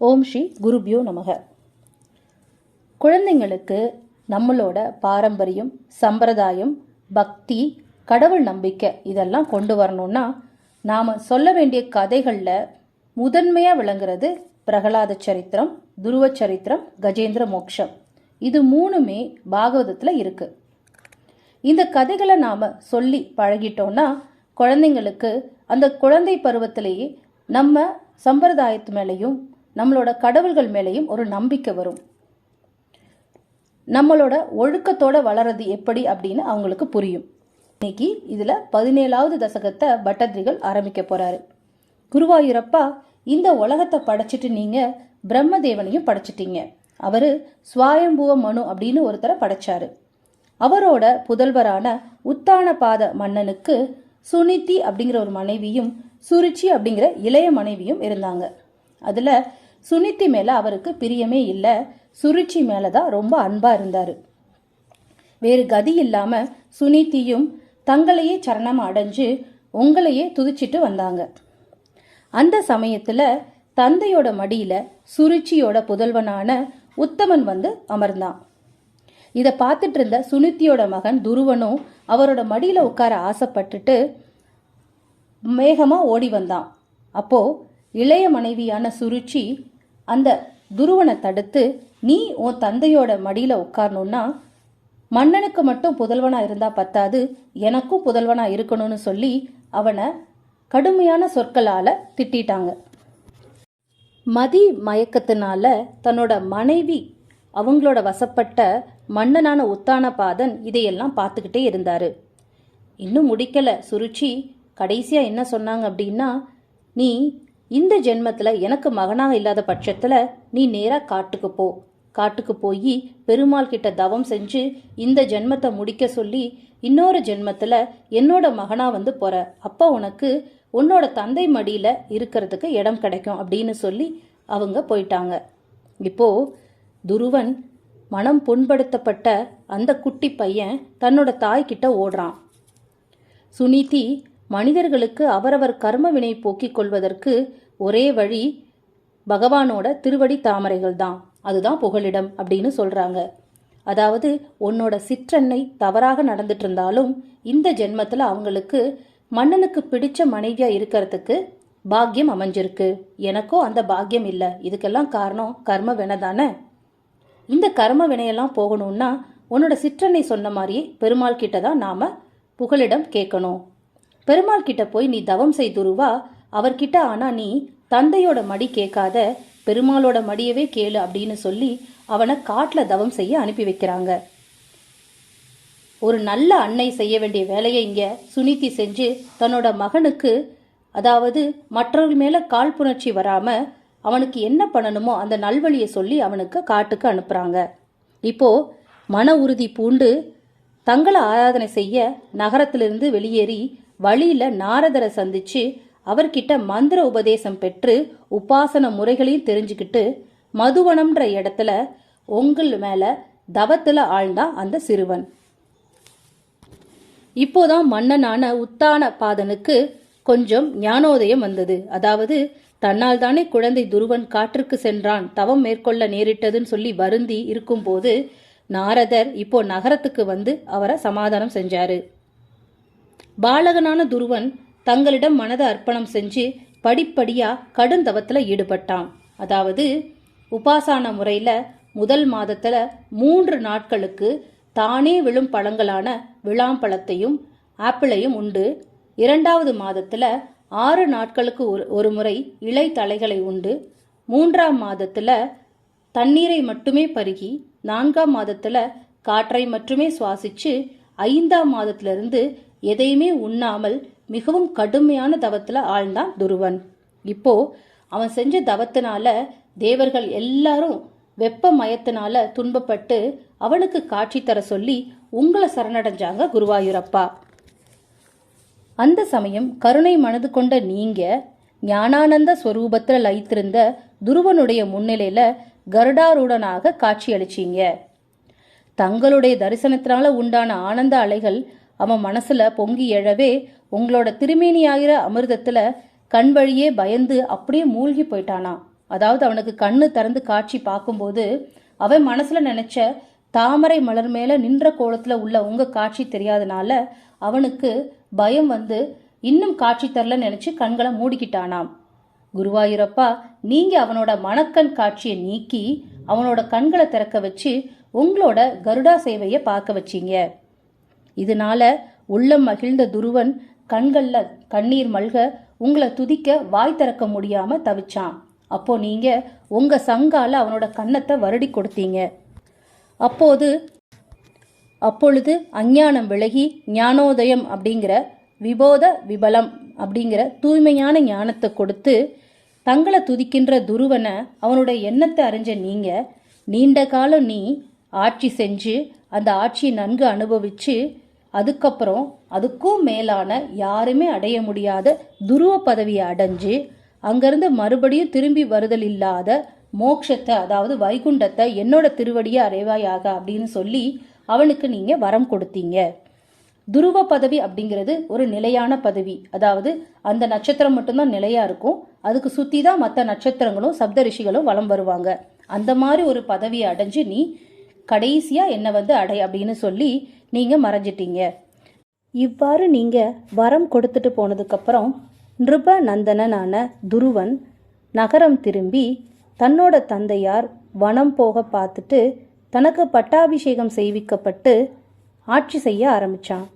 ஓம் ஸ்ரீ குருபியோ நமக. குழந்தைங்களுக்கு நம்மளோட பாரம்பரியம் சம்பிரதாயம் பக்தி கடவுள் நம்பிக்கை இதெல்லாம் கொண்டு வரணும்னா நாம் சொல்ல வேண்டிய கதைகளில் முதன்மையாக விளங்குறது பிரகலாத சரித்திரம் துருவ சரித்திரம் கஜேந்திர மோக்ஷம். இது மூணுமே பாகவதத்தில் இருக்குது இந்த கதைகளை நாம் சொல்லி பழகிட்டோம்னா குழந்தைங்களுக்கு அந்த குழந்தை பருவத்திலேயே நம்ம சம்பிரதாயத்து மேலேயும் நம்மளோட கடவுள்கள் மேலேயும் ஒரு நம்பிக்கை வரும். நம்மளோட ஒழுக்கத்தோட வளர்றது எப்படி அப்படின்னு அவங்களுக்கு புரியும். இன்னைக்கு இதில் பதினேழாவது தசகத்தை பட்டத்ரிகள் ஆரம்பிக்க போறாரு. குருவாயூரப்பா இந்த உலகத்தை படைச்சிட்டு நீங்கள் பிரம்மதேவனையும் படைச்சிட்டீங்க. அவர் சுவாயம்புவ மனு அப்படின்னு ஒருத்தரை படைச்சாரு. அவரோட புதல்வரான உத்தானபாத மன்னனுக்கு சுனிதி அப்படிங்கிற ஒரு மனைவியும் சுருச்சி அப்படிங்கிற இளைய மனைவியும் இருந்தாங்க. அதில் சுனித்தி மேலே அவருக்கு பிரியமே இல்லை. சுருச்சி மேலே தான் ரொம்ப அன்பாக இருந்தார். வேறு கதி இல்லாமல் சுனித்தியும் தங்களையே சரணம் அடைஞ்சு உங்களையே துதிச்சிட்டு வந்தாங்க. அந்த சமயத்தில் தந்தையோட மடியில் சுருச்சியோட புதல்வனான உத்தமன் வந்து அமர்ந்தான். இதை பார்த்துட்டு இருந்த சுனித்தியோட மகன் துருவனும் அவரோட மடியில் உட்கார ஆசைப்பட்டுட்டு வேகமாக ஓடி வந்தான். அப்போ இளைய மனைவியான சுருச்சி அந்த துருவனை தடுத்து நீ உன் தந்தையோட மடியில் உட்காரணும்னா மன்னனுக்கு மட்டும் புதல்வனா இருந்தா பத்தாது எனக்கும் புதல்வனா இருக்கணும்னு சொல்லி அவனை கடுமையான சொற்களால திட்டிட்டாங்க. மதி மயக்கத்தினால தன்னோட மனைவி அவங்களோட வசப்பட்ட மன்னனான உத்தானபாதன் இதையெல்லாம் பார்த்துக்கிட்டே இருந்தாரு. இன்னும் முடிக்கல சுருச்சி. கடைசியா என்ன சொன்னாங்க அப்படின்னா நீ இந்த ஜென்மத்துல எனக்கு மகனாக இல்லாத பட்சத்துல நீ நேரா காட்டுக்கு போ. காட்டுக்கு போய் பெருமாள் கிட்ட தவம் செஞ்சு இந்த ஜென்மத்தை முடிக்க சொல்லி இன்னொரு ஜென்மத்துல என்னோட மகனா வந்து போற. அப்ப உனக்கு உன்னோட தந்தை மடியில இருக்கிறதுக்கு இடம் கிடைக்கும் அப்படின்னு சொல்லி அவங்க போயிட்டாங்க. இப்போ துருவன் மனம் புண்படுத்தப்பட்ட அந்த குட்டி பையன் தன்னோட தாய்கிட்ட ஓடுறான். சுனிதி மனிதர்களுக்கு அவரவர் கர்ம வினை போக்கிக் கொள்வதற்கு ஒரே வழி பகவானோட திருவடி தாமரைகள் தான் அதுதான் புகலிடம் அப்படின்னு சொல்றாங்க. அதாவது உன்னோட சிற்றன்னை தவறாக நடந்துட்டு இருந்தாலும் இந்த ஜென்மத்துல அவங்களுக்கு மன்னனுக்கு பிடிச்ச மனைவியா இருக்கிறதுக்கு பாக்கியம் அமைஞ்சிருக்கு. எனக்கோ அந்த பாக்கியம் இல்லை. இதுக்கெல்லாம் காரணம் கர்ம வினை தானே. இந்த கர்ம வினையெல்லாம் போகணும்னா உன்னோட சிற்றன்னை சொன்ன மாதிரியே பெருமாள் கிட்ட தான் நாம புகலிடம் கேட்கணும். பெருமாள் கிட்ட போய் நீ தவம் செய்துருவா அவர்கிட்ட ஆனா நீ தந்தையோட மடி கேட்காத. பெருமாளோட மடியவே கேளு அப்படின்னு சொல்லி அவனை காட்டில் தவம் செய்ய அனுப்பி வைக்கிறாங்க. ஒரு நல்ல அன்னை செய்ய வேண்டிய வேலையை இங்க சுனிதி செஞ்சு தன்னோட மகனுக்கு அதாவது மற்றவர்கள் மேல காழ்ப்புணர்ச்சி வராம அவனுக்கு என்ன பண்ணணுமோ அந்த நல்வழியை சொல்லி அவனுக்கு காட்டுக்கு அனுப்புறாங்க. இப்போ மன உறுதி பூண்டு தங்களை ஆராதனை செய்ய நகரத்திலிருந்து வெளியேறி வழியில நாரதரை சந்திச்சு அவர்கிட்ட மந்திர உபதேசம் பெற்று உபாசன முறைகளையும் தெரிஞ்சுக்கிட்டு மதுவனம்ன்ற இடத்துல உங்கள் மேல தவத்துல ஆழ்ந்தான் அந்த சிறுவன். இப்போதான் மன்னனான உத்தான பாதனுக்கு கொஞ்சம் ஞானோதயம் வந்தது. அதாவது தன்னால் தானே குழந்தை துருவன் காற்றுக்கு சென்றான் தவம் மேற்கொள்ள நேரிட்டதுன்னு சொல்லி வருந்தி இருக்கும்போது நாரதர் இப்போ நகரத்துக்கு வந்து அவரை சமாதானம் செஞ்சாரு. பாலகனான துருவன் தங்களிடம் மனதை அர்ப்பணம் செஞ்சு படிப்படியா கடும் தவத்துல ஈடுபட்டான். அதாவது உபாசான முறையில முதல் மாதத்துல மூன்று நாட்களுக்கு தானே விழும் பழங்களான விழாம்பழத்தையும் ஆப்பிளையும் உண்டு. இரண்டாவது மாதத்துல ஆறு நாட்களுக்கு ஒரு ஒரு முறை இலை தலைகளை உண்டு. மூன்றாம் மாதத்துல தண்ணீரை மட்டுமே பருகி நான்காம் மாதத்துல காற்றை மட்டுமே சுவாசிச்சு ஐந்தாம் மாதத்திலிருந்து எதையுமே உண்ணாமல் மிகவும் கடுமையான தவத்துல ஆழ்ந்தான் துருவன். இப்போ அவன் செஞ்ச தவத்தினால தேவர்கள் எல்லாரும் வெப்ப மயத்தினால துன்பப்பட்டு அவனுக்கு காட்சி தர சொல்லி உங்களை சரணடைஞ்சாங்க குருவாயூரப்பா. அந்த சமயம் கருணை மனது கொண்ட நீங்க ஞானானந்த ஸ்வரூபத்தில் லயித்திருந்த துருவனுடைய முன்னிலையில கருடாரூடனாக காட்சி அளிச்சீங்க. தங்களுடைய தரிசனத்தினால உண்டான ஆனந்த அலைகள் அவன் மனசுல பொங்கி எழவே உங்களோட திருமேனியாகிற அமிர்தத்துல கண் வழியே பயந்து அப்படியே மூழ்கி போயிட்டானா? அதாவது அவனுக்கு கண்ணு திறந்து காட்சி பார்க்கும்போது அவன் மனசுல நினைச்ச தாமரை மலர் மேல நின்ற கோலத்துல உள்ள உங்க காட்சி தெரியாதனால அவனுக்கு பயம் வந்து இன்னும் காட்சி தரல நினைச்சு கண்களை மூடிக்கிட்டானாம் குருவாயூரப்பா நீங்க அவனோட மணக்கண் காட்சியை நீக்கி அவனோட கண்களை திறக்க வச்சு உங்களோட கருடா சேவையை பார்க்க வச்சீங்க. இதனால உள்ளம் மகிழ்ந்த துருவன் கண்கள்ல கண்ணீர் மல்க உங்களை துதிக்க வாய் திறக்க முடியாம தவிச்சான். அப்போ நீங்க உங்க சங்கால அவனோட கன்னத்தை வருடி கொடுத்தீங்க. அப்போது அப்பொழுது அஞ்ஞானம் விலகி ஞானோதயம் அப்படிங்கிற விபோத விபலம் அப்படிங்கிற தூய்மையான ஞானத்தை கொடுத்து தங்களை துதிக்கின்ற துருவனை அவனுடைய எண்ணத்தை அறிஞ்ச நீங்க நீண்ட காலம் நீ ஆட்சி செஞ்சு அந்த ஆட்சியை நன்கு அனுபவிச்சு அதுக்கப்புறம் அதுக்கும் மேலான யாருமே அடைய முடியாத துருவ பதவியை அடைஞ்சு அங்கிருந்து மறுபடியும் திரும்பி வருதல் இல்லாத மோக்ஷத்தை அதாவது வைகுண்டத்தை என்னோட திருவடியை அடைவாயாக அப்படின்னு சொல்லி அவனுக்கு நீங்க வரம் கொடுத்தீங்க. துருவ பதவி அப்படிங்கிறது ஒரு நிலையான பதவி. அதாவது அந்த நட்சத்திரம் மட்டும்தான் நிலையா இருக்கும். அதுக்கு சுத்தி தான் மற்ற நட்சத்திரங்களும் சப்த ரிஷிகளும் வலம் வருவாங்க. அந்த மாதிரி ஒரு பதவியை அடைஞ்சு நீ கடைசியா என்ன வந்து அடை அப்படின்னு சொல்லி நீங்க மறைஞ்சிட்டீங்க. இவ்வாறு நீங்க வரம் கொடுத்துட்டு போனதுக்கப்புறம் நிருப நந்தனனான துருவன் நகரம் திரும்பி தன்னோட தந்தையார் வனம் போக பார்த்துட்டு தனக்கு பட்டாபிஷேகம் செய்விக்கப்பட்டு ஆட்சி செய்ய ஆரம்பிச்சான்.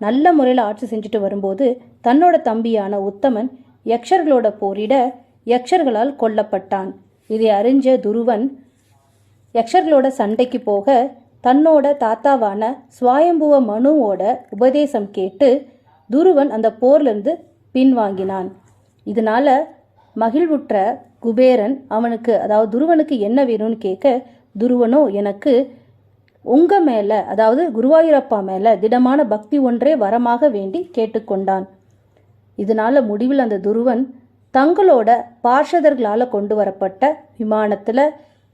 நல்ல முறையில் ஆட்சி செஞ்சுட்டு வரும்போது தன்னோட தம்பியான உத்தமன் யக்ஷர்களோட போரிட யக்ஷர்களால் கொல்லப்பட்டான். இதை அறிஞ்ச துருவன் யக்ஷர்களோட சண்டைக்கு போக தன்னோட தாத்தாவான சுவாயம்புவ மனுவோட உபதேசம் கேட்டு துருவன் அந்த போர்லேருந்து பின்வாங்கினான். இதனால மகிழ்வுற்ற குபேரன் அவனுக்கு அதாவது துருவனுக்கு என்ன வேணும்னு கேட்க துருவனோ எனக்கு உங்கள் மேலே அதாவது குருவாயூரப்பா மேலே திடமான பக்தி ஒன்றே வரமாக வேண்டி கேட்டுக்கொண்டான். இதனால முடிவில் அந்த துருவன் தங்களோட பார்ஷதர்களால் கொண்டு வரப்பட்ட விமானத்தில்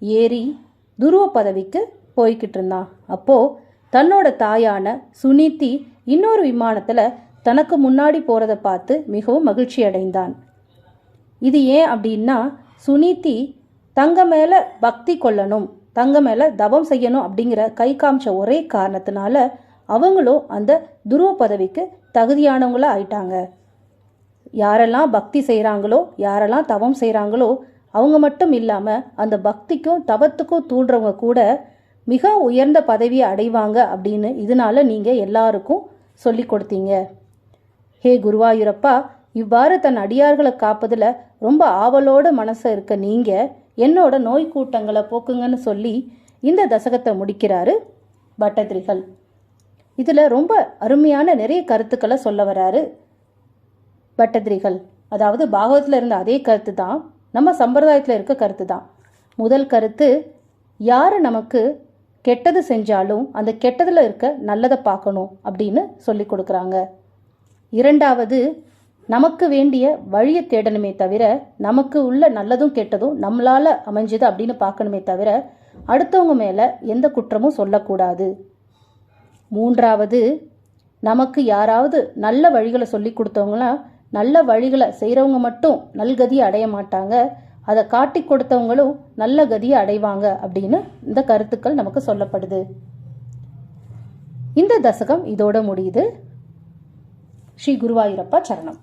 ஏறி துருவ பதவிக்கு போய்கிட்டு இருந்தான் அப்போது தன்னோட தாயான சுனிதி இன்னொரு விமானத்தில் தனக்கு முன்னாடி போகிறத பார்த்து மிகவும் மகிழ்ச்சி அடைந்தான். இது ஏன் அப்படின்னா சுனிதி தங்க மேலே பக்தி கொள்ளணும் தங்க மேலே தவம் செய்யணும் அப்படிங்கிற கை காமிச்ச ஒரே காரணத்தினால அவங்களும் அந்த துருவ பதவிக்கு தகுதியானவங்களா ஆயிட்டாங்க. யாரெல்லாம் பக்தி செய்கிறாங்களோ யாரெல்லாம் தவம் செய்கிறாங்களோ அவங்க மட்டும் இல்லாமல் அந்த பக்திக்கும் தவத்துக்கும் தூண்டுறவங்க கூட மிக உயர்ந்த பதவியை அடைவாங்க அப்படின்னு இதனால நீங்கள் எல்லாருக்கும் சொல்லி கொடுத்தீங்க. ஹே குருவாயூரப்பா இவ்வாறு தன் அடியார்களை காப்பதில் ரொம்ப ஆவலோட மனசை இருக்க நீங்கள் என்னோட நோய் கூட்டங்களை போக்குங்கன்னு சொல்லி இந்த தசகத்தை முடிக்கிறாரு பட்டதிரிகள் இதில் ரொம்ப அருமையான நிறைய கருத்துக்களை சொல்ல வராரு பட்டதிரிகள் அதாவது பாகவத்தில் இருந்த அதே கருத்து தான் நம்ம சம்பிரதாயத்தில் இருக்க கருத்து தான் முதல் கருத்து யார் நமக்கு கெட்டது செஞ்சாலும் அந்த கெட்டதில் இருக்க நல்லதை பார்க்கணும் அப்படின்னு சொல்லி கொடுக்குறாங்க. இரண்டாவது நமக்கு வேண்டிய வழியை தேடணுமே தவிர நமக்கு உள்ள நல்லதும் கெட்டதும் நம்மளால அமைஞ்சது அப்படின்னு பார்க்கணுமே தவிர அடுத்தவங்க மேலே எந்த குற்றமும் சொல்லக்கூடாது. மூன்றாவது நமக்கு யாராவது நல்ல வழிகளை சொல்லி கொடுத்தவங்களாம் நல்ல வழிகளை செய்கிறவங்க மட்டும் நல்கதியை அடைய மாட்டாங்க. அதை காட்டி கொடுத்தவங்களும் நல்ல கதியை அடைவாங்க அப்படின்னு இந்த கருத்துக்கள் நமக்கு சொல்லப்படுது. இந்த தசகம் இதோட முடியுது. ஸ்ரீ குருவாயூரப்பா சரணம்.